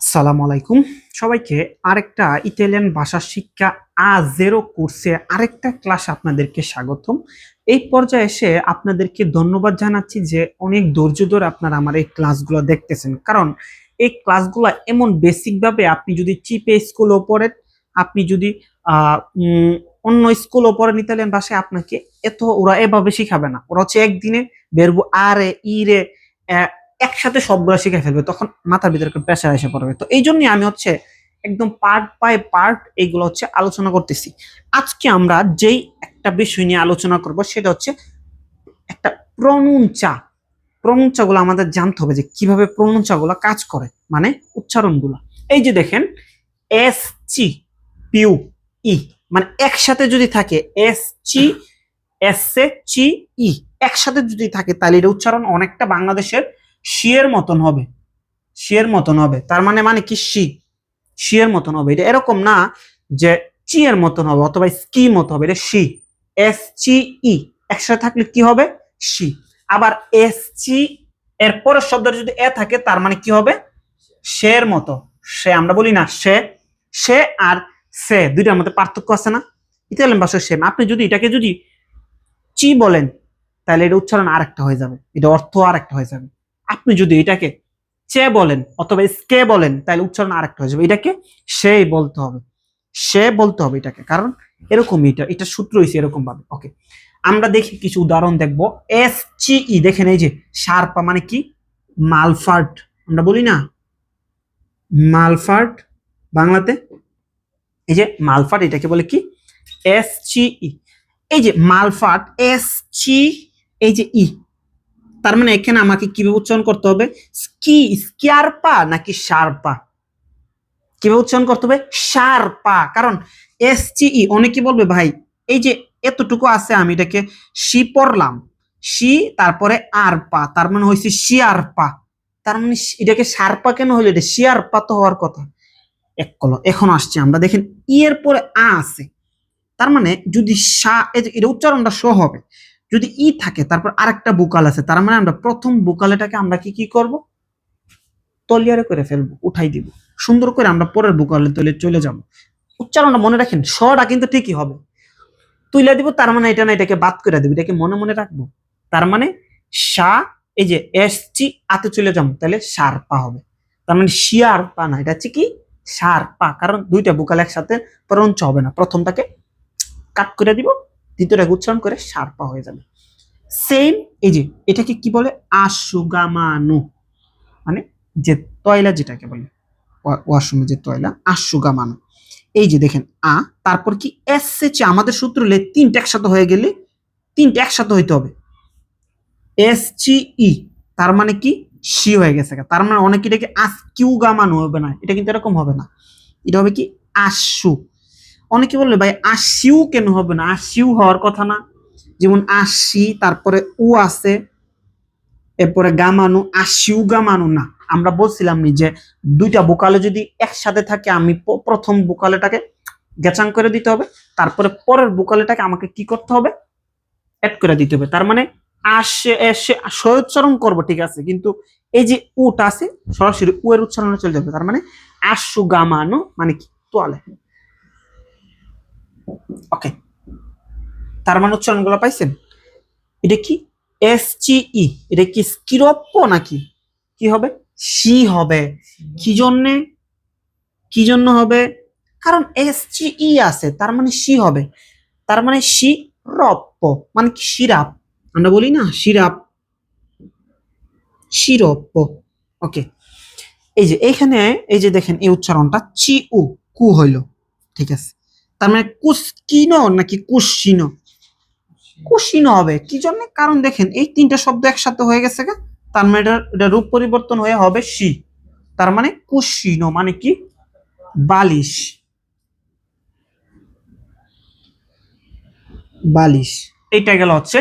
সালাম আলাইকুম। সবাইকে আরেকটা ইতালিয়ান ভাষা শিক্ষা আ জেরো কোর্সে আরেকটা ক্লাস আপনাদেরকে স্বাগতম। এই পর্যায়ে এসে আপনাদেরকে ধন্যবাদ জানাচ্ছি যে অনেক ধৈর্য ধরে আপনারা আমার এই ক্লাসগুলো দেখতেছেন। কারণ এই ক্লাসগুলো এমন বেসিকভাবে আপনি যদি চিপে স্কুলও পড়েন আপনি যদি অন্য স্কুলও পড়েন ইতালিয়ান ভাষায় আপনাকে এত ওরা এভাবে শিখাবে না। ওরা হচ্ছে একদিনে বেরবো আরে ইরে আহ, একসাথে সবগুলো শিখে ফেলবে, তখন মাথার ভিতরে একটা প্রেশার এসে পড়বে। তো এই জন্যই আমি হচ্ছে একদম পার্ট বাই পার্ট এইগুলো হচ্ছে আলোচনা করতেছি। আজকে আমরা যেই একটা বিষয় নিয়ে আলোচনা করব, সেটা হচ্ছে একটা প্রনুঞ্চা প্রনুঞ্চাগুলো আমাদের জানতে হবে যে কীভাবে প্রনুঞ্চাগুলো কাজ করে মানে উচ্চারণগুলো। এই যে দেখেন এস চি পিউ ই মানে একসাথে যদি থাকে এস চি এস এ চি ই একসাথে যদি থাকে, তাহলে এটা উচ্চারণ অনেকটা বাংলাদেশের শিয়ের মতন হবে। শিয়ের মতন হবে। তার মানে মানে কি শি? শিয়ের মতন হবে। এটা এরকম না যে চি এর মতন হবে অথবা স্কি মতো হবে। এটা শি। এস চি ই। একসাথে থাকলে কি হবে? শি। আবার এস চি, এর পরের শব্দটা যদি এ থাকে, তার মানে কি হবে? শের মতো। সে আমরা বলি না সে। সে আর সে দুইটার মধ্যে পার্থক্য আছে না? ইতালিয়ান ভাষায় সেম আপনি যদি এটাকে যদি চি বলেন, তাহলে এটা উচ্চারণ আরেকটা হয়ে যাবে। এটা অর্থ আরেকটা হয়ে যাবে। আপনি যদি এটাকে চে বলেন অথবা স্কে বলেন, তাহলে উচ্চারণ আরেকটা হয়ে যাবে। এটাকে সে বলতে হবে। সে বলতে হবে এটাকে, কারণ এরকমই এটা এটা সূত্র হয়েছে এরকম ভাবে ওকে, আমরা দেখি কিছু উদাহরণ দেখব। এস চি ই দেখেন এই যে শার্পা মানে কি? মালফার্ট আমরা বলি না? মালফার্ট বাংলাতে? এই যে মালফাট এটাকে বলে কি? এস চি ই এই যে মালফাট এস চি এই যে ই তার মানে এখানে আমাকে কীভাবে উচ্চারণ করতে হবে? স্কি, স্কিয়ারপা নাকি সারপা কীভাবে উচ্চারণ করতে হবে? সারপা কারণ এস ই অনেকে বলবে, ভাই, এই যে এতটুকু আছে, আমি এটাকে সি পড়লাম। সি তারপরে আর পা তার মানে হয়েছে শিয়ার পা তার মানে এটাকে সারপা কেন হলো এটা শিয়ার পা তো হওয়ার কথা। এক কল এখন আসছে আমরা। দেখেন, ই এর পরে আ আছে। তার মানে যদি সা এটা উচ্চারণটা শো হবে। যদি ই থাকে, তারপর আরেকটা বুকাল আছে, তার মানে আমরা প্রথম বুকালেটাকে আমরা কি কি করব? তলিয়ারে করে ফেলব, উঠাই দিব। সুন্দর করে আমরা পরের বুকালে তলে চলে যাব। উচ্চারণটা মনে রাখেন, সটা কিন্তু ঠিকই হবে। তুইলা দিব, তার মানে এটা না, এটাকে বাদ করে দিব, এটাকে মনে মনে রাখব। তার মানে সা, এই যে এস, চি আতে চলে যাব, তাহলে সার পা হবে। তার মানে শিয়ার পা না, এটা হচ্ছে কি? সার পা, কারণ দুইটা বুকাল একসাথে প্রঞ্চ হবে না। প্রথমটাকে কাট করে দিব দ্বিতীয়টাকে উচ্চারণ করে সার পা হয়ে যাবে। সেম এই যে এটাকে কি বলে? আশুগামানু। মানে যে তয়লা যেটাকে বলে, ওয়াশরুমে যে তয়লা, আশুগামানু। এই যে দেখেন, আ, তারপর কি এস চে, আমাদের সূত্র হলে তিনটা একসাথে হয়ে গেলে তিনটা একসাথে হইতে হবে। এস চি ই, তার মানে কি? সি হয়ে গেছে তার মানে অনেকে এটাকে আস কিউ গামানো হবে না। এটা কিন্তু এরকম হবে না। এটা হবে কি? আশু। অনেকে বললে, ভাই, আশিউ কেন হবে না? আশিউ হওয়ার কথা না। যেমন আশি, তারপরে উ আছে, এরপরে গামানু, আশিউ গামানু না। আমরা বলছিলাম নি যে, দুইটা বোকালে যদি একসাথে থাকে, আমি প্রথম বোকালেটাকে গেচাং করে দিতে হবে, তারপরে পরের বোকালেটাকে আমাকে কি করতে হবে? অ্যাড করে দিতে হবে। তার মানে আসে, এসে উচ্চারণ করব, ঠিক আছে? কিন্তু এই যে উটা আছে, সরাসরি উ এর উচ্চারণে চলে যাবে। তার মানে আশু গামানো মানে কি? তোয়ালে। ওকে তার মানে উচ্চারণগুলো পাইছেন? এটা কি? এস ই এটা কি স্কিরপ্প নাকি? কি হবে? সি হবে। কি জন্যে? কি জন্য হবে? কারণ এস ই আছে, তার মানে সি হবে। তার মানে সি রপ্প মানে কি? সিরাপ আমরা বলি না সিরাপ সিরপ ওকে এই যে, এইখানে, এই যে দেখেন, এই উচ্চারণটা, চি, উ, কু হইল। ঠিক আছে? তার মানে কুস্কিনো নাকি কুশিনো কুশিনো হবে। কি জন্য? কারণ দেখেন এই তিনটা শব্দ একসাথে হয়ে গেছে গা। তার মানে এটা এটা রূপ পরিবর্তন হয়ে হবে সি। তার মানে কুশিনো মানে কি? বালিশ। বালিশ। এইটা গেল হচ্ছে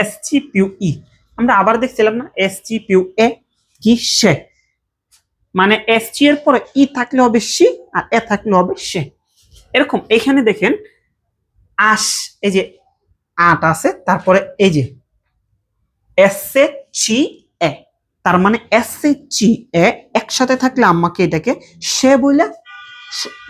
এস জি পিউ ই। আমরা আবার দেখছিলাম না এস জি পিউ এ কি সে? মানে এস জি এর পরে ই থাকলে হবে সি আর এ থাকলে হবে সে। এরকম এখানে দেখেন আস এই যে আট আছে, তারপরে এই যে এস চি এ তার মানে এস চি এ একসাথে থাকলে আমাকে এটাকে সে বলে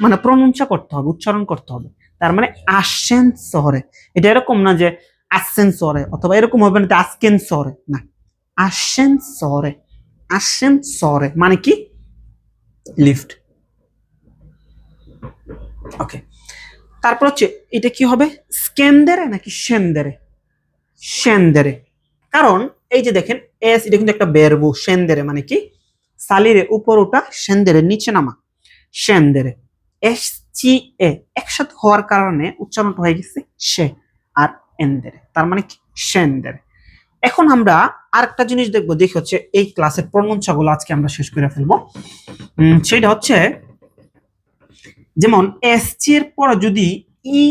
মানে প্রনউন্সা করতে হবে, উচ্চারণ করতে হবে। তার মানে আসেন শহরে এটা এরকম না যে আসেন শহরে অথবা এরকম হবে না আসকেন শহরে না। আসেন শহরে আসেন শহরে মানে কি? লিফট। ওকে তারপর হচ্ছে, এটা কি হবে? স্কেন্দারে নাকি সেন্দারে? সেন্দারে। কারণ, এই যে দেখেন, এস, এটা কিন্তু একটা বেরবু সেন্দেরে মানে কি? সালিরে উপর ওটা, সেন্দেরে নিচে নামা। সেন্দেরে। এস জি এ একসাথে হওয়ার কারণে উচ্চারণটা হয়ে গেছে সে আর এন্দেরে। তার মানে কি? সেন্দেরে। এখন আমরা আরেকটা জিনিস দেখব। দেখি হচ্ছে, এই ক্লাসের প্রমঞ্চাগুলো আজকে আমরা শেষ করে ফেলব। সেটা হচ্ছে যেমন এস এর পরে যদি ই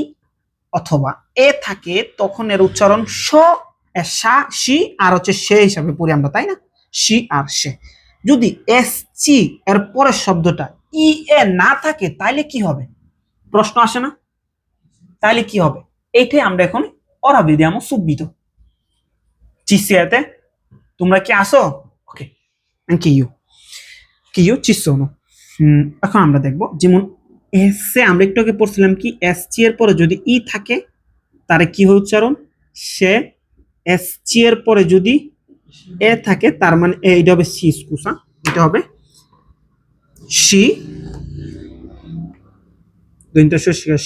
অথবা এ থাকে, তখন এর উচ্চারণ স সা, সি, আর হচ্ছে সে হিসাবে পড়ি আমরা, তাই না? সি আর সে। যদি এস চি এর পরের শব্দটা ই এ না থাকে, তাইলে কি হবে? প্রশ্ন আসে না? তাইলে কি হবে? এইটাই আমরা এখন অরাবি দিয়ামো সুবিত চিসিয়াতে, তোমরা কি আসো? ওকে কি ইউ কি ইউ? চিসোনো। এখন আমরা দেখব। যেমন এস আমরা একটু আগে পড়ছিলাম কি এস জি এর পরে যদি ই থাকে তারে কি হয় উচ্চারণ? সে এস জি এর পরে যদি এ থাকে তার মানে এ, এটা হবে সি স্কুসা এটা হবে সি দৈন্ত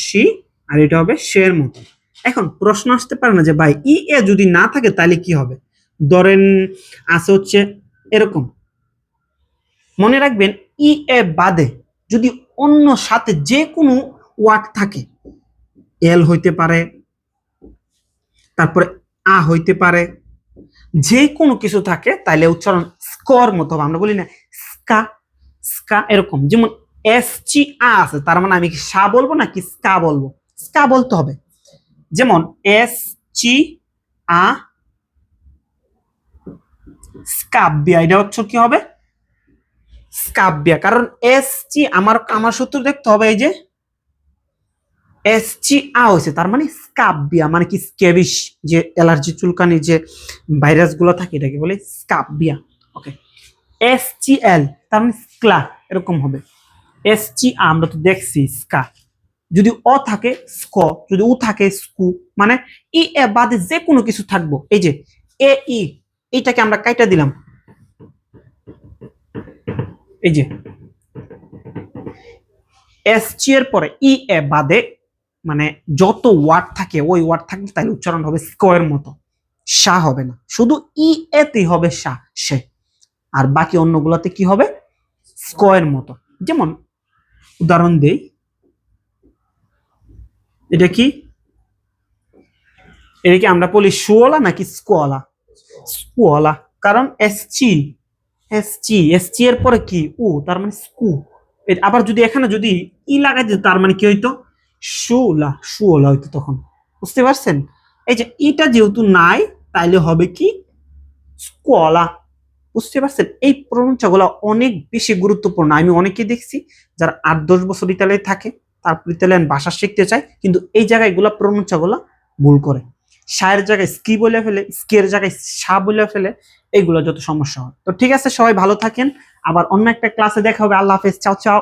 সি আর এটা হবে শের মতো। এখন প্রশ্ন আসতে পারে না যে ভাই ই এ যদি না থাকে তাহলে কি হবে? ধরেন আছে হচ্ছে এরকম। মনে রাখবেন ই এ বাদে যদি অন্য সাথে যে কোনো ওয়ার্ড থাকে। এল হইতে পারে, তারপরে আ হইতে পারে, যে কোনো কিছু থাকে, তাইলে উচ্চারণ স্কর মতো হবে। আমরা বলি না স্কা স্কা এরকম। যেমন এস চি আ আছে, তার মানে আমি কি সা বলব নাকি স্কা বলব? স্কা বলতে হবে। যেমন এস চি আ স্কাব্যা এটা হচ্ছে কি হবে? স্কাব্যা কারণ এস জি আমার আমার সূত্র দেখতে হবে এই যে এস জি আ হয়েছে, তার মানে স্কাব্যা মানে কি স্কেবিশ, যে অ্যালার্জি চুলকানি যে ভাইরাসগুলো থাকে, এটাকে বলে স্কাব্যা ওকে এস জি এল তার মানে স্ক্লা, এরকম হবে। এস জি আমরা তো দেখছি স্কা। যদি অ থাকে স্ক, যদি উ থাকে স্কু মানে ই এ বাদে যে কোনো কিছু থাকব। এই যে এ, ই, এইটাকে আমরা কাইটা দিলাম। এই যে এস জি এর পরে ই এ বাদে মানে যত ওয়ার্ড থাকে, ওই ওয়ার্ড থাকবে তাহলে উচ্চারণ হবে স্কোয়ের মতো। সা হবে না। শুধু ই এতেই হবে সা, সে। আর বাকি অন্যগুলোতে কি হবে? স্কোয়ের মতো। যেমন, উদাহরণ দেই। এটা কি? এটা কি আমরা বলি সুওলা নাকি স্কোয়ালা? স্কুওলা কারণ এস জি এস জি এস জি এর পরে কি? উ তার মানে স্কু আবার যদি এখানে যদি ই লাগাই দিত, তার মানে কি হইতো? সুলা সুওলা হইতো তখন। বুঝতে পারছেন? এই যে ইটা যেহেতু নাই, তাইলে হবে কি? স্কোয়ালা বুঝতে পারছেন? এই প্রণঞ্চাগুলো অনেক বেশি গুরুত্বপূর্ণ। আমি অনেকে দেখছি যারা আট, দশ বছর ইতালিতে থাকে, তারপর ইতালিয়ান ভাষা শিখতে চায়, কিন্তু এই জায়গায় এগুলা প্রণঞ্চাগুলো ভুল করে। সায়ের জায়গায় স্কি বলে ফেলে স্কের জায়গায় সা বলে ফেলে এইগুলো যত সমস্যা হয়। তো ঠিক আছে, সবাই ভালো থাকেন। আবার অন্য একটা ক্লাসে দেখা হবে। আল্লাহ হাফেজ। চাও চাও।